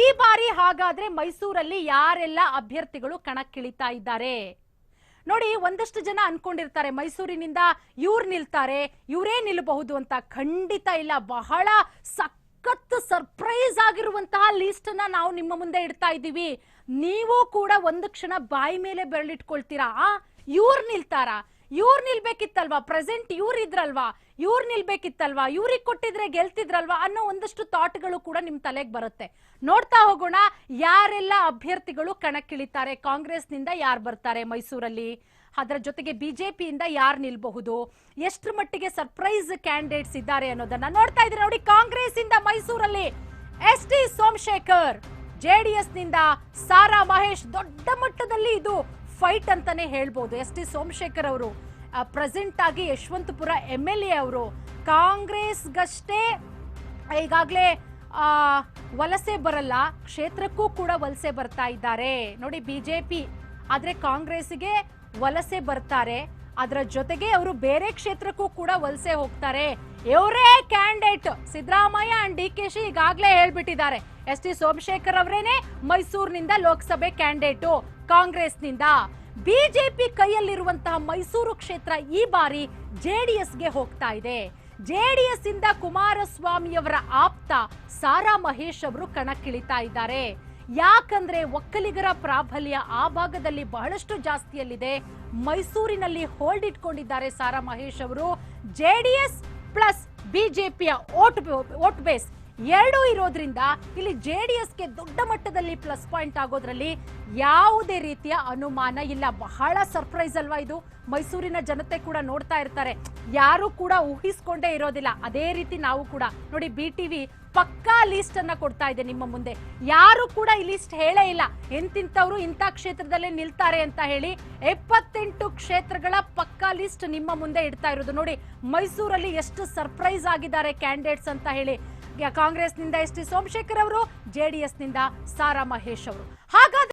ಈ ಬಾರಿ ಹಾಗಾದ್ರೆ ಮೈಸೂರಲ್ಲಿ ಯಾರೆಲ್ಲ ಅಭ್ಯರ್ಥಿಗಳು ಕಣಕ್ಕಿಳಿತಾ ಇದ್ದಾರೆ? ನೋಡಿ, ಒಂದಷ್ಟು ಜನ ಅನ್ಕೊಂಡಿರ್ತಾರೆ, ಮೈಸೂರಿನಿಂದ ಇವ್ರು ನಿಲ್ತಾರೆ, ಇವರೇ ನಿಲ್ಲಬಹುದು ಅಂತ. ಖಂಡಿತ ಇಲ್ಲ. ಬಹಳ ಸಖತ್ ಸರ್ಪ್ರೈಸ್ ಆಗಿರುವಂತಹ ಲಿಸ್ಟ್ನ ನಾವು ನಿಮ್ಮ ಮುಂದೆ ಇಡ್ತಾ ಇದ್ದೀವಿ. ನೀವು ಕೂಡ ಒಂದು ಕ್ಷಣ ಬಾಯಿ ಮೇಲೆ ಬೆರಳಿಟ್ಕೊಳ್ತೀರಾ? ಇವ್ರು ನಿಲ್ತಾರಾ? ಇವ್ರು ನಿಲ್ಬೇಕಿತ್ತಲ್ವಾ? ಪ್ರೆಸೆಂಟ್ ಇವ್ರು ಇದ್ರಲ್ವಾ? ಇವ್ರು ನಿಲ್ಬೇಕಿತ್ತಲ್ವಾ? ಇವ್ರಿಗೆ ಕೊಟ್ಟಿದ್ರೆ ಗೆಲ್ತಿದ್ರಲ್ವಾ ಅನ್ನೋ ಒಂದಷ್ಟು ಥಾಟ್ಗಳು ಕೂಡ ನಿಮ್ ತಲೆಗೆ ಬರುತ್ತೆ. ನೋಡ್ತಾ ಹೋಗೋಣ, ಯಾರೆಲ್ಲ ಅಭ್ಯರ್ಥಿಗಳು ಕಣಕ್ಕಿಳಿತಾರೆ? ಕಾಂಗ್ರೆಸ್ನಿಂದ ಯಾರು ಬರ್ತಾರೆ ಮೈಸೂರಲ್ಲಿ? ಅದರ ಜೊತೆಗೆ ಬಿಜೆಪಿಯಿಂದ ಯಾರು ನಿಲ್ಬಹುದು? ಎಷ್ಟರ ಮಟ್ಟಿಗೆ ಸರ್ಪ್ರೈಸ್ ಕ್ಯಾಂಡಿಡೇಟ್ಸ್ ಇದ್ದಾರೆ ಅನ್ನೋದನ್ನ ನೋಡ್ತಾ ಇದ್ರೆ ನೋಡಿ ಕಾಂಗ್ರೆಸ್ ಇಂದ ಮೈಸೂರಲ್ಲಿ ಎಸ್ ಟಿ ಸೋಮಶೇಖರ್ ಜೆಡಿಎಸ್ನಿಂದ ಸಾರಾ ಮಹೇಶ್, ದೊಡ್ಡ ಮಟ್ಟದಲ್ಲಿ ಇದು ಫೈಟ್ ಅಂತಾನೆ ಹೇಳ್ಬೋದು. ಎಸ್ ಟಿ ಸೋಮಶೇಖರ್ ಅವರು ಪ್ರೆಸೆಂಟ್ ಆಗಿ ಯಶವಂತಪುರ ಎಂ ಎಲ್ ಎ ಅವರು ಕಾಂಗ್ರೆಸ್ಗಷ್ಟೇ ಈಗಾಗಲೇ ವಲಸೆ ಬರಲ್ಲ, ಕ್ಷೇತ್ರಕ್ಕೂ ಕೂಡ ವಲಸೆ ಬರ್ತಾ ಇದ್ದಾರೆ. ನೋಡಿ ಬಿ ಜೆ ಪಿ ಆದರೆ ಕಾಂಗ್ರೆಸ್ಗೆ ವಲಸೆ ಬರ್ತಾರೆ. ಅದರ ಜೊತೆಗೆ ಅವರು ಬೇರೆ ಕ್ಷೇತ್ರಕ್ಕೂ ಕೂಡ ವಲಸೆ ಹೋಗ್ತಾರೆ. ಇವರೇ candidate Siddaramaiah and D K she ಈಗಾಗಲೇ ಹೇಳ್ಬಿಟ್ಟಿದ್ದಾರೆ. ಎಸ್ ಟಿ ಸೋಮಶೇಖರ್ ಅವರೇನೆ ಮೈಸೂರಿನಿಂದ ಲೋಕಸಭೆ ಕ್ಯಾಂಡಿಡೇಟು ಕಾಂಗ್ರೆಸ್ನಿಂದ. ಬಿಜೆಪಿ ಕೈಯಲ್ಲಿರುವಂತಹ ಮೈಸೂರು ಕ್ಷೇತ್ರ ಈ ಬಾರಿ ಜೆಡಿಎಸ್ಗೆ ಹೋಗ್ತಾ ಇದೆ. ಜೆಡಿಎಸ್ ಇಂದ ಕುಮಾರಸ್ವಾಮಿಯವರ ಆಪ್ತ ಸಾರಾ ಮಹೇಶ್ ಅವರು ಕಣಕ್ಕಿಳಿತಾ ಇದ್ದಾರೆ. ಯಾಕಂದ್ರೆ ಒಕ್ಕಲಿಗರ ಪ್ರಾಬಲ್ಯ ಆ ಭಾಗದಲ್ಲಿ ಬಹಳಷ್ಟು ಜಾಸ್ತಿಯಲ್ಲಿದೆ. ಮೈಸೂರಿನಲ್ಲಿ ಹೋಲ್ಡ್ ಇಟ್ಕೊಂಡಿದ್ದಾರೆ ಸಾರಾ ಮಹೇಶ್ ಅವರು. ಜೆಡಿಎಸ್ ಪ್ಲಸ್ ಬಿಜೆಪಿಯ ಓಟ್ ಓಟ್ ಬೇಸ್. ಎರಡೂ ಇರೋದ್ರಿಂದ ಇಲ್ಲಿ ಜೆ ಡಿ ಎಸ್ಗೆ ದೊಡ್ಡ ಮಟ್ಟದಲ್ಲಿ ಪ್ಲಸ್ ಪಾಯಿಂಟ್ ಆಗೋದ್ರಲ್ಲಿ ಯಾವುದೇ ರೀತಿಯ ಅನುಮಾನ ಇಲ್ಲ. ಬಹಳ ಸರ್ಪ್ರೈಸ್ ಅಲ್ವಾ ಇದು? ಮೈಸೂರಿನ ಜನತೆ ಕೂಡ ನೋಡ್ತಾ ಇರ್ತಾರೆ. ಯಾರು ಕೂಡ ಊಹಿಸ್ಕೊಂಡೇ ಇರೋದಿಲ್ಲ. ಅದೇ ರೀತಿ ನಾವು ಕೂಡ. ನೋಡಿ, ಬಿ ಟಿವಿ ಪಕ್ಕಾ ಲೀಸ್ಟ್ ಅನ್ನ ಕೊಡ್ತಾ ಇದೆ ನಿಮ್ಮ ಮುಂದೆ. ಯಾರು ಕೂಡ ಈ ಲಿಸ್ಟ್ ಹೇಳೇ ಇಲ್ಲ. ಎಂತಿಂತವ್ರು ಇಂಥ ಕ್ಷೇತ್ರದಲ್ಲೇ ನಿಲ್ತಾರೆ ಅಂತ ಹೇಳಿ ಎಪ್ಪತ್ತೆಂಟು ಕ್ಷೇತ್ರಗಳ ಪಕ್ಕಾ ಲಿಸ್ಟ್ ನಿಮ್ಮ ಮುಂದೆ ಇಡ್ತಾ ಇರೋದು. ನೋಡಿ, ಮೈಸೂರಲ್ಲಿ ಎಷ್ಟು ಸರ್ಪ್ರೈಸ್ ಆಗಿದ್ದಾರೆ ಕ್ಯಾಂಡಿಡೇಟ್ಸ್ ಅಂತ ಹೇಳಿ. ಕಾಂಗ್ರೆಸ್ನಿಂದ ಎಸ್ ಟಿ ಸೋಮಶೇಖರ್ ಅವರು ಜೆಡಿಎಸ್ನಿಂದ ಸಾರಾ ಮಹೇಶ್ ಅವರು. ಹಾಗಾದ್ರೆ